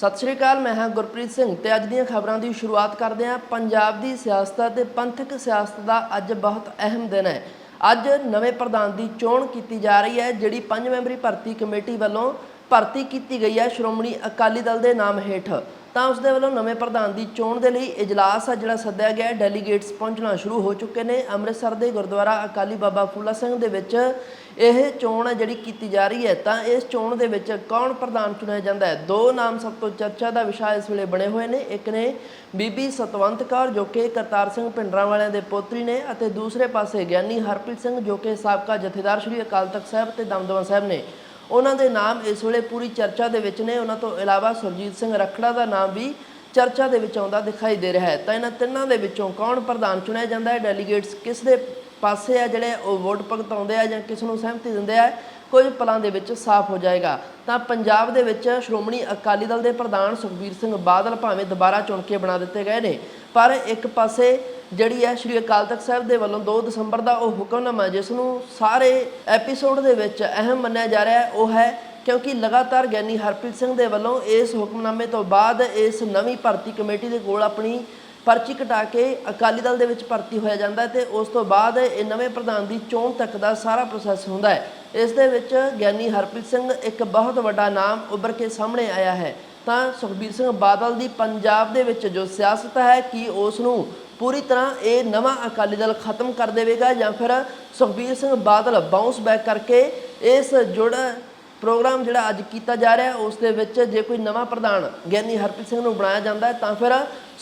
ਸਤਿ ਸ਼੍ਰੀ ਅਕਾਲ, ਮੈਂ ਹਾਂ ਗੁਰਪ੍ਰੀਤ ਸਿੰਘ ਤੇ ਅੱਜ ਦੀਆਂ ਖਬਰਾਂ ਦੀ ਸ਼ੁਰੂਆਤ ਕਰਦੇ ਹਾਂ। ਪੰਜਾਬ ਦੀ ਸਿਆਸਤ ਅਤੇ ਪੰਥਕ ਸਿਆਸਤ ਦਾ ਅੱਜ ਬਹੁਤ ਅਹਿਮ ਦਿਨ ਹੈ। ਅੱਜ ਨਵੇਂ ਪ੍ਰਧਾਨ ਦੀ ਚੋਣ ਕੀਤੀ ਜਾ ਰਹੀ ਹੈ, ਜਿਹੜੀ ਪੰਜ ਮੈਂਬਰੀ ਭਰਤੀ ਕਮੇਟੀ ਵੱਲੋਂ ਭਰਤੀ ਕੀਤੀ ਗਈ ਹੈ। ਸ਼੍ਰੋਮਣੀ ਅਕਾਲੀ ਦਲ ਦੇ ਨਾਮ ਹੇਠ ਤਾਂ ਉਸ ਦੇ ਵੱਲੋਂ ਨਵੇਂ ਪ੍ਰਧਾਨ ਦੀ ਚੋਣ ਦੇ ਲਈ ਇਜਲਾਸ ਆ ਜਿਹੜਾ ਸੱਦਿਆ ਗਿਆ ਡੈਲੀਗੇਟਸ ਪਹੁੰਚਣਾ ਸ਼ੁਰੂ ਹੋ ਚੁੱਕੇ ਨੇ। ਅੰਮ੍ਰਿਤਸਰ ਦੇ ਗੁਰਦੁਆਰਾ ਅਕਾਲੀ ਬਾਬਾ ਫੂਲਾ ਸਿੰਘ ਦੇ ਵਿੱਚ ਇਹ ਚੋਣ ਹੈ ਜਿਹੜੀ ਕੀਤੀ ਜਾ ਰਹੀ ਹੈ। ਤਾਂ ਇਸ ਚੋਣ ਦੇ ਵਿੱਚ ਕੌਣ ਪ੍ਰਧਾਨ ਚੁਣਿਆ ਜਾਂਦਾ ਹੈ? ਦੋ ਨਾਮ ਸਭ ਤੋਂ ਚਰਚਾ ਦਾ ਵਿਸ਼ਾ ਇਸ ਵੇਲੇ ਬਣੇ ਹੋਏ ਨੇ। ਇੱਕ ਨੇ ਬੀਬੀ ਸਤਵੰਤ ਕੌਰ ਜੋ ਕਿ ਕਰਤਾਰ ਸਿੰਘ ਪਿੰਡਰਾਂ ਵਾਲਿਆਂ ਦੇ ਪੋਤਰੀ ਨੇ ਅਤੇ ਦੂਸਰੇ ਪਾਸੇ ਗਿਆਨੀ ਹਰਪ੍ਰੀਤ ਸਿੰਘ ਜੋ ਕਿ ਸਾਬਕਾ ਜਥੇਦਾਰ ਸ੍ਰੀ ਅਕਾਲ ਤਖਤ ਸਾਹਿਬ ਤੇ ਦਮਦਮਾ ਸਾਹਿਬ ਨੇ। ਉਹਨਾਂ ਦੇ ਨਾਮ ਇਸ ਵੇਲੇ ਪੂਰੀ ਚਰਚਾ ਦੇ ਵਿੱਚ ਨੇ। ਉਹਨਾਂ ਤੋਂ ਇਲਾਵਾ ਸੁਰਜੀਤ ਸਿੰਘ ਰਖੜਾ ਦਾ ਨਾਮ ਵੀ ਚਰਚਾ ਦੇ ਵਿੱਚ ਆਉਂਦਾ ਦਿਖਾਈ ਦੇ ਰਿਹਾ ਹੈ। ਤਾਂ ਇਹਨਾਂ ਤਿੰਨਾਂ ਦੇ ਵਿੱਚੋਂ ਕੌਣ ਪ੍ਰਧਾਨ ਚੁਣਿਆ ਜਾਂਦਾ ਹੈ? ਡੈਲੀਗੇਟਸ ਕਿਸ ਦੇ ਪਾਸੇ ਆ ਜਿਹੜੇ ਉਹ ਵੋਟ ਭਗਤਾਉਂਦੇ ਆ ਜਾਂ ਕਿਸ ਨੂੰ ਸਹਿਮਤੀ ਦਿੰਦੇ ਆ? ਕੁਝ ਪਲਾਂ ਦੇ ਵਿੱਚ ਸਾਫ਼ ਹੋ ਜਾਏਗਾ। ਤਾਂ ਪੰਜਾਬ ਦੇ ਵਿੱਚ ਸ਼੍ਰੋਮਣੀ ਅਕਾਲੀ ਦਲ ਦੇ ਪ੍ਰਧਾਨ ਸੁਖਬੀਰ ਸਿੰਘ ਬਾਦਲ ਭਾਵੇਂ ਦੁਬਾਰਾ ਚੁਣ ਕੇ ਬਣਾ ਦਿੱਤੇ ਗਏ ਨੇ, ਪਰ ਇੱਕ ਪਾਸੇ ਜਿਹੜੀ ਹੈ ਸ਼੍ਰੀ ਅਕਾਲ ਤਖਤ ਸਾਹਿਬ ਦੇ ਵੱਲੋਂ 2 ਦਸੰਬਰ ਦਾ ਉਹ ਹੁਕਮਨਾਮਾ ਜਿਸ ਨੂੰ ਸਾਰੇ ਐਪੀਸੋਡ ਦੇ ਵਿੱਚ ਅਹਿਮ ਮੰਨਿਆ ਜਾ ਰਿਹਾ ਹੈ, ਉਹ ਹੈ ਕਿਉਂਕਿ ਲਗਾਤਾਰ ਗਿਆਨੀ ਹਰਪ੍ਰੀਤ ਸਿੰਘ ਦੇ ਵੱਲੋਂ ਇਸ ਹੁਕਮਨਾਮੇ ਤੋਂ ਬਾਅਦ ਇਸ ਨਵੀਂ ਭਰਤੀ ਕਮੇਟੀ ਦੇ ਕੋਲ ਆਪਣੀ ਪਰਚੀ ਕਟਾ ਕੇ ਅਕਾਲੀ ਦਲ ਦੇ ਵਿੱਚ ਭਰਤੀ ਹੋਇਆ ਜਾਂਦਾ ਹੈ ਤੇ ਉਸ ਤੋਂ ਬਾਅਦ ਇਹ ਨਵੇਂ ਪ੍ਰਧਾਨ ਦੀ ਚੋਣ ਤੱਕ ਦਾ ਸਾਰਾ ਪ੍ਰੋਸੈਸ ਹੁੰਦਾ ਹੈ। ਇਸ ਦੇ ਵਿੱਚ ਗਿਆਨੀ ਹਰਪ੍ਰੀਤ ਸਿੰਘ ਇੱਕ ਬਹੁਤ ਵੱਡਾ ਨਾਮ ਉੱਭਰ ਕੇ ਸਾਹਮਣੇ ਆਇਆ ਹੈ। ਤਾਂ ਸੁਖਬੀਰ ਸਿੰਘ ਬਾਦਲ ਦੀ ਪੰਜਾਬ ਦੇ ਵਿੱਚ ਜੋ ਸਿਆਸਤ ਹੈ, ਕਿ ਉਸ ਨੂੰ ਪੂਰੀ ਤਰ੍ਹਾਂ ਇਹ ਨਵਾਂ ਅਕਾਲੀ ਦਲ ਖਤਮ ਕਰ ਦੇਵੇਗਾ ਜਾਂ ਫਿਰ ਸੁਖਬੀਰ ਸਿੰਘ ਬਾਦਲ ਬਾਉਂਸ ਬੈਕ ਕਰਕੇ ਇਸ ਜੁੜ ਪ੍ਰੋਗਰਾਮ ਜਿਹੜਾ ਅੱਜ ਕੀਤਾ ਜਾ ਰਿਹਾ, ਉਸ ਦੇ ਵਿੱਚ ਜੇ ਕੋਈ ਨਵਾਂ ਪ੍ਰਧਾਨ ਗਿਆਨੀ ਹਰਪ੍ਰੀਤ ਸਿੰਘ ਨੂੰ ਬਣਾਇਆ ਜਾਂਦਾ ਹੈ, ਤਾਂ ਫਿਰ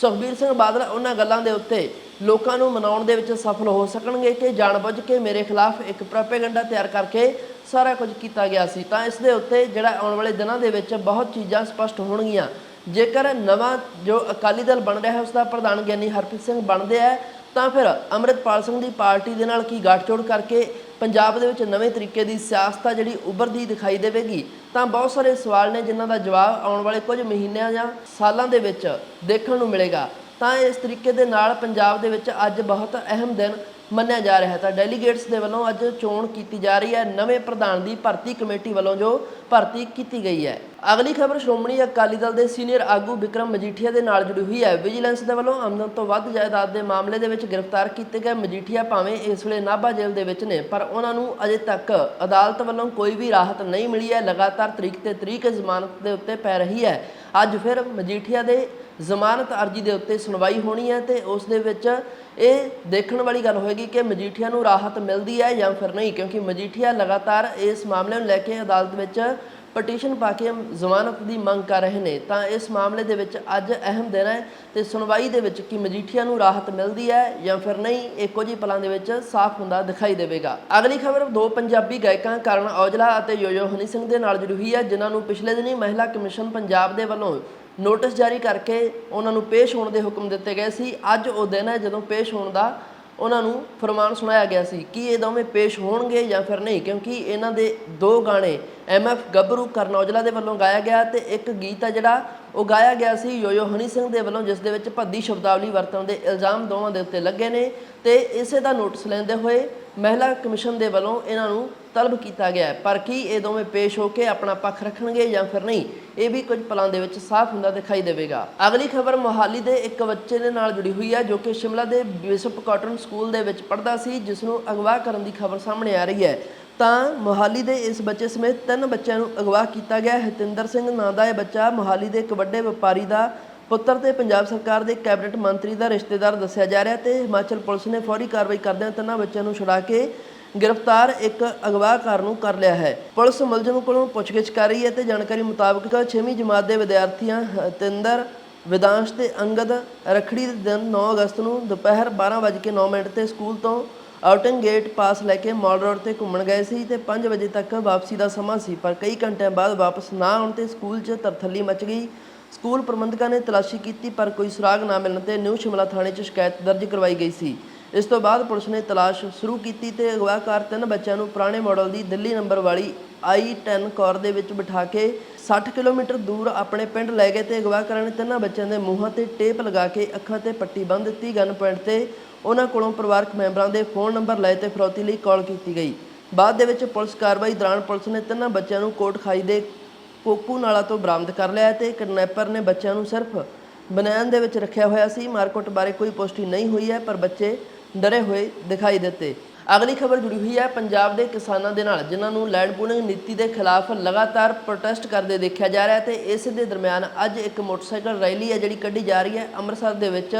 ਸੁਖਬੀਰ ਸਿੰਘ ਬਾਦਲ ਉਹਨਾਂ ਗੱਲਾਂ ਦੇ ਉੱਤੇ ਲੋਕਾਂ ਨੂੰ ਮਨਾਉਣ ਦੇ ਵਿੱਚ ਸਫਲ ਹੋ ਸਕਣਗੇ ਕਿ ਜਾਣਬੁੱਝ ਕੇ ਮੇਰੇ ਖਿਲਾਫ ਇੱਕ ਪ੍ਰੋਪੇਗੈਂਡਾ ਤਿਆਰ ਕਰਕੇ ਸਾਰਾ ਕੁਝ ਕੀਤਾ ਗਿਆ ਸੀ। ਤਾਂ ਇਸ ਦੇ ਉੱਤੇ ਜਿਹੜਾ ਆਉਣ ਵਾਲੇ ਦਿਨਾਂ ਦੇ ਵਿੱਚ ਬਹੁਤ ਚੀਜ਼ਾਂ ਸਪਸ਼ਟ ਹੋਣਗੀਆਂ। ਜੇਕਰ ਨਵਾਂ ਜੋ ਅਕਾਲੀ ਦਲ ਬਣ ਰਿਹਾ ਹੈ ਉਸ ਦਾ ਪ੍ਰਧਾਨ ਗਿਆਨੀ ਹਰਪ੍ਰੀਤ ਸਿੰਘ ਬਣਦੇ ਹੈ ਤਾਂ ਫਿਰ ਅੰਮ੍ਰਿਤਪਾਲ ਸਿੰਘ ਦੀ ਪਾਰਟੀ ਦੇ ਨਾਲ ਕੀ ਗੱਠਜੋੜ ਕਰਕੇ ਪੰਜਾਬ ਦੇ ਵਿੱਚ ਨਵੇਂ ਤਰੀਕੇ ਦੀ ਸਿਆਸਤ ਆ ਜਿਹੜੀ ਉਭਰਦੀ ਦਿਖਾਈ ਦੇਵੇਗੀ? ਤਾਂ ਬਹੁਤ ਸਾਰੇ ਸਵਾਲ ਨੇ ਜਿਨ੍ਹਾਂ ਦਾ ਜਵਾਬ ਆਉਣ ਵਾਲੇ ਕੁਝ ਮਹੀਨਿਆਂ ਜਾਂ ਸਾਲਾਂ ਦੇ ਵਿੱਚ ਦੇਖਣ ਨੂੰ ਮਿਲੇਗਾ। ਤਾਂ ਇਸ ਤਰੀਕੇ ਦੇ ਨਾਲ ਪੰਜਾਬ ਦੇ ਵਿੱਚ ਅੱਜ ਬਹੁਤ ਅਹਿਮ ਦਿਨ ਮੰਨਿਆ ਜਾ ਰਿਹਾ ਹੈ ਤਾਂ ਡੈਲੀਗੇਟਸ ਦੇ ਵੱਲੋਂ ਅੱਜ ਚੋਣ ਕੀਤੀ ਜਾ ਰਹੀ ਹੈ। ਨਵੇਂ ਪ੍ਰਧਾਨ ਦੀ ਭਰਤੀ ਕਮੇਟੀ ਵੱਲੋਂ ਜੋ ਭਰਤੀ ਕੀਤੀ ਗਈ ਹੈ। ਅਗਲੀ ਖਬਰ, ਸ਼੍ਰੋਮਣੀ ਅਕਾਲੀ ਦਲ ਦੇ ਸੀਨੀਅਰ ਆਗੂ ਵਿਕਰਮ ਮਜੀਠੀਆ ਦੇ ਨਾਲ ਜੁੜੀ ਹੋਈ ਹੈ। ਵਿਜੀਲੈਂਸ ਦੇ ਵੱਲੋਂ ਆਮਦਨ ਤੋਂ ਵੱਧ ਜਾਇਦਾਦ ਦੇ ਮਾਮਲੇ ਦੇ ਵਿੱਚ ਗ੍ਰਿਫਤਾਰ ਕੀਤੇ ਗਏ ਮਜੀਠੀਆ ਭਾਵੇਂ ਇਸ ਵੇਲੇ ਨਾਭਾ ਜੇਲ੍ਹ ਦੇ ਵਿੱਚ ਨੇ, ਪਰ ਉਹਨਾਂ ਨੂੰ ਅਜੇ ਤੱਕ ਅਦਾਲਤ ਵੱਲੋਂ ਕੋਈ ਵੀ ਰਾਹਤ ਨਹੀਂ ਮਿਲੀ ਹੈ। ਲਗਾਤਾਰ ਤਰੀਕ ਤੇ ਤਰੀਕ ਜ਼ਮਾਨਤ ਦੇ ਉੱਤੇ ਪੈ ਰਹੀ ਹੈ। ਅੱਜ ਫਿਰ ਮਜੀਠੀਆ ਦੇ ਜ਼ਮਾਨਤ ਅਰਜੀ ਦੇ ਉੱਤੇ ਸੁਣਵਾਈ ਹੋਣੀ ਹੈ ਤੇ ਉਸ ਦੇ ਵਿੱਚ ਇਹ ਦੇਖਣ ਵਾਲੀ ਗੱਲ ਹੋਏਗੀ ਕਿ ਮਜੀਠੀਆ ਨੂੰ ਰਾਹਤ ਮਿਲਦੀ ਹੈ ਜਾਂ ਫਿਰ ਨਹੀਂ, ਕਿਉਂਕਿ ਮਜੀਠੀਆ ਲਗਾਤਾਰ ਇਸ ਮਾਮਲੇ ਨੂੰ ਲੈ ਕੇ ਅਦਾਲਤ ਵਿੱਚ ਪਟੀਸ਼ਨ ਪਾ ਕੇ ਜ਼ਮਾਨਤ ਦੀ ਮੰਗ ਕਰ ਰਹੇ ਨੇ। ਤਾਂ ਇਸ ਮਾਮਲੇ ਦੇ ਵਿੱਚ ਅੱਜ ਅਹਿਮ ਦਿਨ ਹੈ ਤੇ ਸੁਣਵਾਈ ਦੇ ਵਿੱਚ ਕਿ ਮਜੀਠੀਆ ਨੂੰ ਰਾਹਤ ਮਿਲਦੀ ਹੈ ਜਾਂ ਫਿਰ ਨਹੀਂ ਇਹ ਕੁਝ ਹੀ ਪਲਾਂ ਦੇ ਵਿੱਚ ਸਾਫ਼ ਹੁੰਦਾ ਦਿਖਾਈ ਦੇਵੇਗਾ। ਅਗਲੀ ਖਬਰ, ਦੋ ਪੰਜਾਬੀ ਗਾਇਕਾਂ ਕਰਨ ਔਜਲਾ ਅਤੇ ਯੋਯੋ ਹਨੀ ਸਿੰਘ ਦੇ ਨਾਲ ਜੁੜੀ ਹੋਈ ਹੈ, ਜਿਨ੍ਹਾਂ ਨੂੰ ਪਿਛਲੇ ਦਿਨੀ ਮਹਿਲਾ ਕਮਿਸ਼ਨ ਪੰਜਾਬ ਦੇ ਵੱਲੋਂ ਨੋਟਿਸ ਜਾਰੀ ਕਰਕੇ ਉਹਨਾਂ ਨੂੰ ਪੇਸ਼ ਹੋਣ ਦੇ ਹੁਕਮ ਦਿੱਤੇ ਗਏ ਸੀ। ਅੱਜ ਉਹ ਦਿਨ ਹੈ ਜਦੋਂ ਪੇਸ਼ ਹੋਣ ਦਾ ਉਹਨਾਂ ਨੂੰ ਫਰਮਾਨ ਸੁਣਾਇਆ ਗਿਆ ਸੀ ਕਿ ਇਹ ਦੋਵੇਂ ਪੇਸ਼ ਹੋਣਗੇ ਜਾਂ ਫਿਰ ਨਹੀਂ, ਕਿਉਂਕਿ ਇਹਨਾਂ ਦੇ ਦੋ ਗਾਣੇ ਐਮਐਫ ਗੱਭਰੂ ਕਰਨ ਔਜਲਾ ਦੇ ਵੱਲੋਂ ਗਾਇਆ ਗਿਆ ਤੇ ਇੱਕ ਗੀਤ ਆ ਜਿਹੜਾ ਉਹ ਗਾਇਆ ਗਿਆ ਸੀ ਯੋਯੋ ਹਨੀ ਸਿੰਘ ਦੇ ਵੱਲੋਂ, ਜਿਸ ਦੇ ਵਿੱਚ ਭੱਦੀ ਸ਼ਬਦਾਵਲੀ ਵਰਤਣ ਦੇ ਇਲਜ਼ਾਮ ਦੋਵਾਂ ਦੇ ਉੱਤੇ ਲੱਗੇ ਨੇ ਤੇ ਇਸੇ ਦਾ ਨੋਟਿਸ ਲੈਂਦੇ ਹੋਏ ਮਹਿਲਾ ਕਮਿਸ਼ਨ ਦੇ ਵੱਲੋਂ ਇਹਨਾਂ ਨੂੰ ਤਲਬ ਕੀਤਾ ਗਿਆ ਪਰ ਕੀ ਇਹ ਦੋਵੇਂ ਪੇਸ਼ ਹੋ ਕੇ ਆਪਣਾ ਪੱਖ ਰੱਖਣਗੇ ਜਾਂ ਫਿਰ ਨਹੀਂ, ਇਹ ਵੀ ਕੁਝ ਪਲਾਂ ਦੇ ਵਿੱਚ ਸਾਫ਼ ਹੁੰਦਾ ਦਿਖਾਈ ਦੇਵੇਗਾ। ਅਗਲੀ ਖਬਰ ਮੋਹਾਲੀ ਦੇ ਇੱਕ ਬੱਚੇ ਦੇ ਨਾਲ ਜੁੜੀ ਹੋਈ ਹੈ, ਜੋ ਕਿ ਸ਼ਿਮਲਾ ਦੇ ਬਿਸ਼ਪ ਕਾਟਨ ਸਕੂਲ ਦੇ ਵਿੱਚ ਪੜ੍ਹਦਾ ਸੀ, ਜਿਸ ਨੂੰ ਅਗਵਾ ਕਰਨ ਦੀ ਖਬਰ ਸਾਹਮਣੇ ਆ ਰਹੀ ਹੈ। ਤਾਂ ਮੋਹਾਲੀ ਦੇ ਇਸ ਬੱਚੇ ਸਮੇਤ ਤਿੰਨ ਬੱਚਿਆਂ ਨੂੰ ਅਗਵਾ ਕੀਤਾ ਗਿਆ ਹਤਿੰਦਰ ਸਿੰਘ ਨਾਂ ਦਾ ਇਹ ਬੱਚਾ ਮੋਹਾਲੀ ਦੇ ਇੱਕ ਵੱਡੇ ਵਪਾਰੀ ਦਾ ਪੁੱਤਰ ਤੇ ਪੰਜਾਬ ਸਰਕਾਰ ਦੇ ਕੈਬਨਿਟ ਮੰਤਰੀ ਦਾ ਰਿਸ਼ਤੇਦਾਰ ਦੱਸਿਆ ਜਾ ਰਿਹਾ ਤੇ ਹਿਮਾਚਲ ਪੁਲਿਸ ਨੇ ਫੌਰੀ ਕਾਰਵਾਈ ਕਰਦਿਆਂ ਤਿੰਨਾਂ ਬੱਚਿਆਂ ਨੂੰ ਛੁਡਾ ਕੇ ਗ੍ਰਿਫਤਾਰ ਇੱਕ ਅਗਵਾਕਾਰ ਨੂੰ ਕਰ ਲਿਆ ਹੈ। ਪੁਲਿਸ ਮੁਲਜ਼ਮ ਕੋਲੋਂ ਪੁੱਛਗਿੱਛ ਕਰ ਰਹੀ ਹੈ ਤੇ ਜਾਣਕਾਰੀ ਮੁਤਾਬਕ 6ਵੀਂ ਜਮਾਤ ਦੇ ਵਿਦਿਆਰਥੀਆਂ ਹਤਿੰਦਰ ਵਿਦਾਂਸ਼ ਤੇ ਅੰਗਦ ਰਖੜੀ ਦੇ ਦਿਨ 9 ਅਗਸਤ ਨੂੰ ਦੁਪਹਿਰ 12:09 ਮਿੰਟ ਤੇ ਸਕੂਲ ਤੋਂ ਆਊਟਿੰਗ ਗੇਟ ਪਾਸ ਲੈ ਕੇ ਮਾਲ ਰੋਡ ਤੇ ਘੁੰਮਣ ਗਏ ਸੀ ਤੇ 5 ਵਜੇ ਤੱਕ ਵਾਪਸੀ ਦਾ ਸਮਾਂ ਸੀ, ਪਰ ਕਈ ਘੰਟਿਆਂ ਬਾਅਦ ਵਾਪਸ ਨਾ ਆਉਣ ਤੇ ਸਕੂਲ 'ਚ ਤਰਥੱਲੀ ਮਚ ਗਈ। ਸਕੂਲ ਪ੍ਰਬੰਧਕਾਂ ਨੇ ਤਲਾਸ਼ੀ ਕੀਤੀ, ਪਰ ਕੋਈ ਸੁਰਾਗ ਨਾ ਮਿਲਣ ਤੇ ਨਿਊ ਸ਼ਿਮਲਾ ਥਾਣੇ 'ਚ ਸ਼ਿਕਾਇਤ ਦਰਜ ਕਰਵਾਈ ਗਈ ਸੀ। ਇਸ ਤੋਂ ਬਾਅਦ ਪੁਲਿਸ ਨੇ ਤਲਾਸ਼ ਸ਼ੁਰੂ ਕੀਤੀ ਤੇ ਅਗਵਾਕਾਰ ਤਿੰਨ ਬੱਚਿਆਂ ਨੂੰ ਪੁਰਾਣੇ ਮਾਡਲ ਦੀ ਦਿੱਲੀ ਨੰਬਰ ਵਾਲੀ i10 ਕਾਰ ਦੇ ਵਿੱਚ ਬਿਠਾ ਕੇ 60 ਕਿਲੋਮੀਟਰ ਦੂਰ ਆਪਣੇ ਪਿੰਡ ਲੈ ਗਏ ਤੇ ਅਗਵਾਕਾਰਾਂ ਨੇ ਤਿੰਨਾਂ ਬੱਚਿਆਂ ਦੇ ਮੂੰਹਾਂ ਤੇ ਟੇਪ ਲਗਾ ਕੇ ਅੱਖਾਂ ਤੇ ਪੱਟੀ ਬੰਨ੍ਹ ਦਿੱਤੀ। ਗਨ ਪੁਆਇੰਟ ਤੇ ਉਹਨਾਂ ਕੋਲੋਂ ਪਰਿਵਾਰਕ ਮੈਂਬਰਾਂ ਦੇ ਫੋਨ ਨੰਬਰ ਲਏ ਤੇ ਫਰੌਤੀ ਲਈ ਕਾਲ ਕੀਤੀ ਗਈ। ਬਾਅਦ ਦੇ ਵਿੱਚ ਪੁਲਿਸ ਕਾਰਵਾਈ ਦੌਰਾਨ ਪੁਲਿਸ ਨੇ ਤਿੰਨਾਂ ਬੱਚਿਆਂ ਨੂੰ ਕੋਟ ਖਾਈ ਦੇ ਕੋਕੂ ਨਾਲਾ ਤੋਂ ਬਰਾਮਦ ਕਰ ਲਿਆ ਹੈ ਤੇ ਕਿਡਨੈਪਰ ਨੇ ਬੱਚਿਆਂ ਨੂੰ ਸਿਰਫ ਬਨੈਣ ਦੇ ਵਿੱਚ ਰੱਖਿਆ ਹੋਇਆ ਸੀ। ਮਾਰਕੁੱਟ ਬਾਰੇ ਕੋਈ ਪੁਸ਼ਟੀ ਨਹੀਂ ਹੋਈ ਹੈ, ਪਰ ਬੱਚੇ ਡਰੇ ਹੋਏ ਦਿਖਾਈ ਦਿੱਤੇ। ਅਗਲੀ ਖਬਰ ਜੁੜੀ ਹੋਈ ਹੈ। ਪੰਜਾਬ ਦੇ ਕਿਸਾਨਾਂ ਦੇ ਨਾਲ, ਜਿਨ੍ਹਾਂ ਨੂੰ ਲੈਂਡ ਪੂਲਿੰਗ ਨੀਤੀ ਦੇ ਖਿਲਾਫ ਲਗਾਤਾਰ ਪ੍ਰੋਟੈਸਟ ਕਰਦੇ ਦੇਖਿਆ ਜਾ ਰਿਹਾ ਹੈ ਤੇ ਇਸ ਦੇ ਦਰਮਿਆਨ ਅੱਜ ਇੱਕ ਮੋਟਰਸਾਈਕਲ ਰੈਲੀ ਹੈ, ਜਿਹੜੀ ਕੱਢੀ ਜਾ ਰਹੀ ਹੈ ਅੰਮ੍ਰਿਤਸਰ ਦੇ ਵਿੱਚ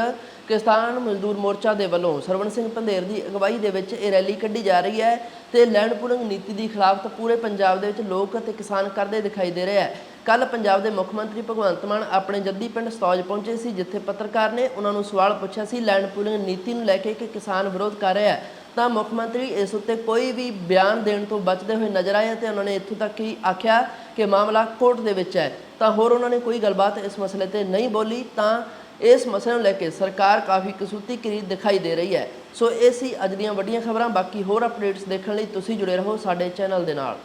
ਕਿਸਾਨ ਮਜ਼ਦੂਰ ਮੋਰਚਾ ਦੇ ਵੱਲੋਂ। ਸਰਵਣ ਸਿੰਘ ਪੰਧੇਰ ਦੀ ਅਗਵਾਈ ਦੇ ਵਿੱਚ ਇਹ ਰੈਲੀ ਕੱਢੀ ਜਾ ਰਹੀ ਹੈ ਤੇ ਲੈਂਡ ਪੂਲਿੰਗ ਨੀਤੀ ਦੀ ਖਿਲਾਫ ਤਾਂ ਪੂਰੇ ਪੰਜਾਬ ਦੇ ਵਿੱਚ ਲੋਕ ਅਤੇ ਕਿਸਾਨ ਕਰਦੇ ਦਿਖਾਈ ਦੇ ਰਹੇ ਹੈ। ਕੱਲ ਪੰਜਾਬ ਦੇ ਮੁੱਖ ਮੰਤਰੀ ਭਗਵੰਤ ਮਾਨ ਆਪਣੇ ਜੱਦੀ ਪਿੰਡ ਸਤੌਜ ਪਹੁੰਚੇ ਸੀ, ਜਿੱਥੇ ਪੱਤਰਕਾਰ ਨੇ ਉਹਨਾਂ ਨੂੰ ਸਵਾਲ ਪੁੱਛਿਆ ਸੀ ਲੈਂਡ ਪੂਲਿੰਗ ਨੀਤੀ ਨੂੰ ਲੈ ਕੇ ਕਿ ਕਿਸਾਨ ਵਿਰੋਧ ਕਰ ਰਿਹਾ ਹੈ? ਤਾਂ ਮੁੱਖ ਮੰਤਰੀ ਇਸ ਉੱਤੇ ਕੋਈ ਵੀ ਬਿਆਨ ਦੇਣ ਤੋਂ ਬਚਦੇ ਹੋਏ ਨਜ਼ਰ ਆਏ ਤੇ ਉਹਨਾਂ ਨੇ ਇੱਥੋਂ ਤੱਕ ਹੀ ਆਖਿਆ ਕਿ ਮਾਮਲਾ ਕੋਰਟ ਦੇ ਵਿੱਚ ਹੈ। ਤਾਂ ਹੋਰ ਉਹਨਾਂ ਨੇ ਕੋਈ ਗੱਲਬਾਤ ਇਸ ਮਸਲੇ ਤੇ ਨਹੀਂ ਬੋਲੀ, ਤਾਂ ਇਸ ਮਸਲੇ ਨੂੰ ਲੈ ਕੇ ਸਰਕਾਰ ਕਾਫੀ ਕਸੂਤੀ ਕਰੀ ਦਿਖਾਈ ਦੇ ਰਹੀ ਹੈ। ਸੋ ਇਹ ਸੀ ਅੱਜ ਦੀਆਂ ਵੱਡੀਆਂ ਖਬਰਾਂ। ਬਾਕੀ ਹੋਰ ਅਪਡੇਟਸ ਦੇਖਣ ਲਈ ਤੁਸੀਂ ਜੁੜੇ ਰਹੋ ਸਾਡੇ ਚੈਨਲ ਦੇ ਨਾਲ।